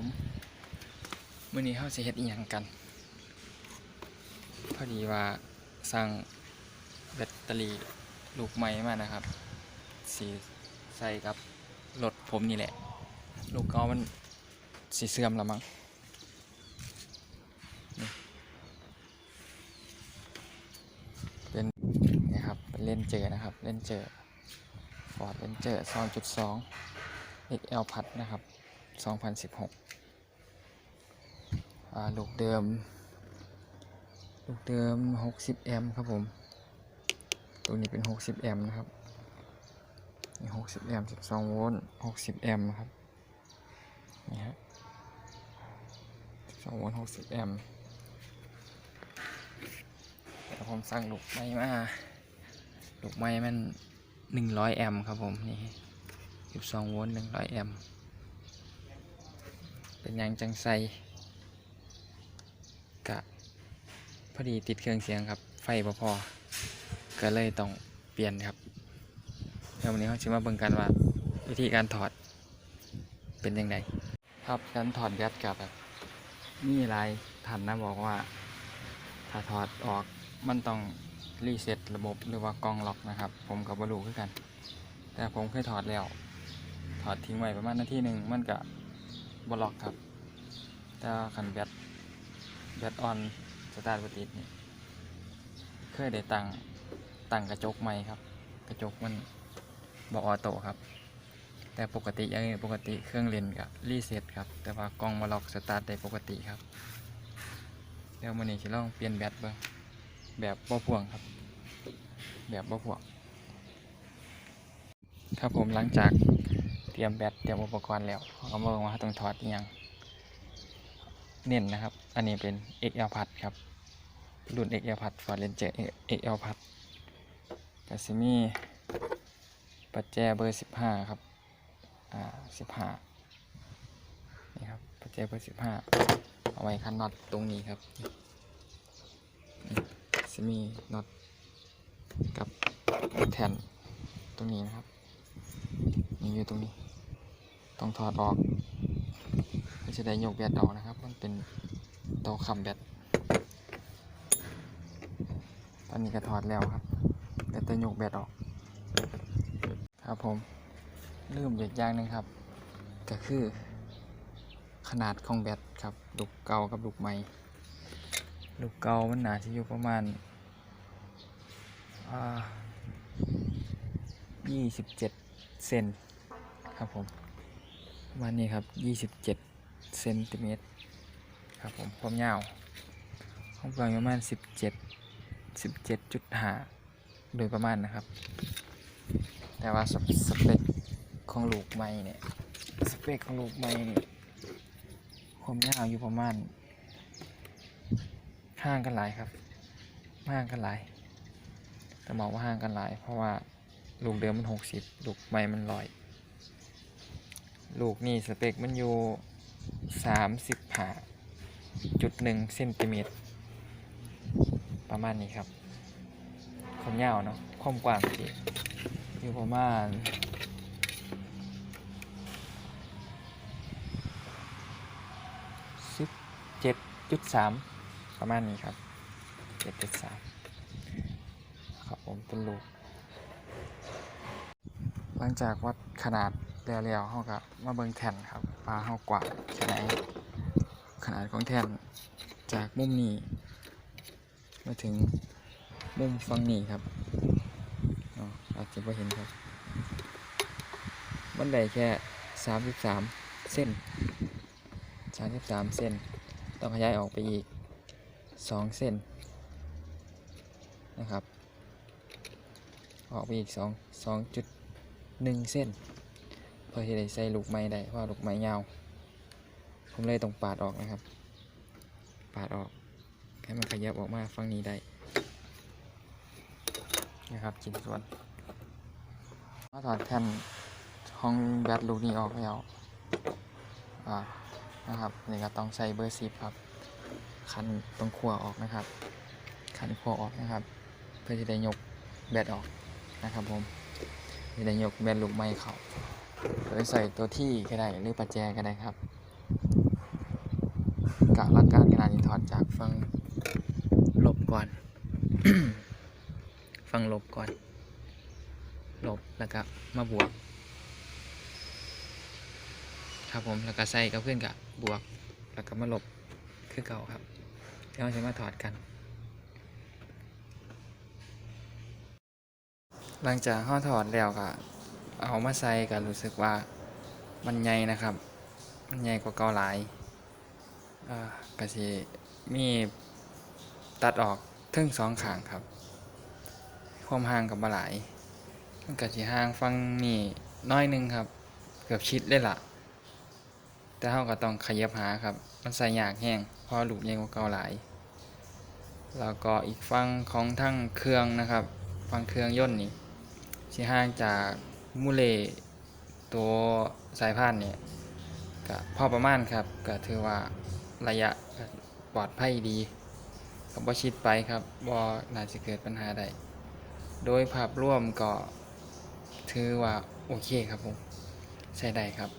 ผมมื่อนี้เขาสิเฮ็ดอีหยังกัน พอดีว่าสั่งแบตเตอรี่ลูกใหม่มานะครับสีใส่กับรถผมนี่แหละ ลูกเก่ามันสีเสื่อมแล้วมั้งเป็นนี่ครับเป็นเล่นเจอนะครับ เล่นเจอฟอร์ดเล่นเจอ2.2 XL พัดนะครับ 2016ลูกเดิม ลูกเดิม 60 แอมป์ครับผม ตัวนี้เป็น 60 แอมป์นะครับนี่60 แอมป์ 12 โวลต์ 60 แอมป์นะครับ นี่ฮะ12 โวลต์ 60 แอมป์แต่ผมสั่งลูกไม้มา ลูกไม้มัน 100 แอมป์ครับผม นี่12 โวลต์ 100 แอมป์ เป็นยังจังใสกะพอดีติดเครื่องเสียงครับ ไฟบ่พอก็เลยต้องเปลี่ยนครับเดี๋ยววันนี้เขาจะมาเบิ่งกันว่า วิธีการถอดเป็นยังไงครับการถอดแบตกับแบบมีหลายท่านนะบอกว่า ถ้าถอดออกมันต้องรีเซ็ตระบบหรือว่ากล้องล็อกนะครับ ผมกับบรูคือกัน แต่ผมเคยถอดแล้ว ถอดทิ้งไว้ประมาณนาทีหนึ่งมันก็ บล็อกครับ แต่ขันแบตแบตออนสตาร์ทบติดนี่เคยได้ตั้งตั้งกระจกใหม่ครับ กระจกมันบอออโต้ครับ แต่ปกติยังปกติเครื่องเล่นกับรีเซ็ตครับ แต่ว่ากล้องมาล็อกสตาร์ทได้ปกติครับ เดี๋ยวมันนี้จะลองเปลี่ยนแบตเบ้างแบบบ่พ่วงครับ แบบบ่พ่วง ครับผมหลังจาก รียมแบตเตรียมอุปกรณ์แล้วเขามาบอกว่าต้องถอดอหยังเน้นนะครับ อันนี้เป็น XL พัดครับ รุ่น XL พัด Ford Ranger XL พัดกาซิมีปัจแจเบอร์ 15 ครับ อ่า 15 นี่ครับปัจแจเบอร์ 15 เอาไว้คันน็อตตรงนี้ครับซิมีน็อตกับแท่นตรงนี้นะครับ นี่อยู่ตรงนี้ ต้องถอดออกเพื่อจะได้ยกแบตออกนะครับ มันเป็นเตาคำแบตตอนนี้ก็ถอดแล้วครับแต่จะยกแบตออก ครับผมลืมอีกอย่างหนึ่งครับ ก็คือขนาดของแบตครับลูกเก่ากับลูกใหม่ลูกเก่ามันหนาที่อยู่ประมาณยี่สิบเจ็ดเซนครับผม มานี้ครับยี่สิบเจ็ดเซนติเมตรครับผมความยาวความกว้างประมาณสิบเจ็ดสิบเจ็ดจุดห้าโดยประมาณนะครับ แต่ว่าสเปสเปคของลูกไม้เนี่ยสเปคของลูกไม้นี่ความยาวอยู่ประมาณห่างกันหลายครับห่างกันหลายแต่บอกว่าห่างกันหลาย เพราะว่าลูกเดิมมันหกสิบลูกใหม่มันร้อย ลูกนี่สเปคมันอยู่สามสิบห้าจุดหนึ่งเซนติเมตร ประมาณนี้ครับความยาวเนาะความกว้างอยู่ประมาณสิบเจ็ดจุดสามประมาณนี้ครับเจ็ดจุดสามครับผมเป็นลูก หลังจากวัดขนาด แล้วๆเขาก็มาเบิ่งแท่นครับว่าเขากว้าแค่ไหนขนาดของแท่นจากมุมนี้มาถึงมุมฝั่งนี้ครับอ๋ออาจจะไม่เห็นครับ มันได้แค่ 33 เส้น 33 เส้น ต้องขยายออกไปอีก 2 เส้นนะครับ ออกไปอีก 2 2จุดหนึ่งเส้น เพื่อที่จะใส่ลูกไม้ได้เพราะลูกไม้ยาวผมเลยต้องปาดออกนะครับ ปาดออกให้มันขยับออกมาฝั่งนี้ได้นะครับชิ้นส่วนมาถอดแท่นห้องแบตลูกนี้ออกแล้วนะครับนี่ก็ต้องใส่เบอร์สิบครับ คันตรงขั้วออกนะครับ คันขั้วออกนะครับ เพื่อที่จะยกแบตออกนะครับผมจะได้ยกแบนลูกไม้เขา โดยใส่ตัวที่ก็ได้หรือประแจก็ได้ครับกะหลักการขนาดนี้ถอดจากฟังลบก่อน ฟังลบก่อน ลบแล้วก็มาบวก ครับผมแล้วก็ใส่กับเพื่อนกับบวก แล้วก็มาลบคือเก่าครับเดี๋ยวเราจะมาถอดกัน หลังจากห่อถอดแล้วก็ เอามาใส่ก็รู้สึกว่ามันใหญ่นะครับ มันใหญ่กว่าเก่าหลายก็สิมีตัดออกทึ่งสองข้างครับ ความห่างกับบ่หลายมันก็สิห่างฟังนี่น้อยหนึงครับ เกือบชิดเลยล่ะ แต่เราก็ต้องขยับหาครับ มันใส่ยากแห้งเพราะลูกใหญ่กว่าเก่าหลายแล้วก็อีกฝั่งของทั้งเครื่องนะครับ ฟังเครื่องย่นนี่สิห่างจาก มูเลตัวสายพานเนี่ยก็พอประมาณครับก็ถือว่าระยะปลอดภัยดีก็บ่ชิดไปครับบ่น่าจะเกิดปัญหาใดโดยภาพรวมก็ถือว่าโอเคครับผมใช้ได้ครับ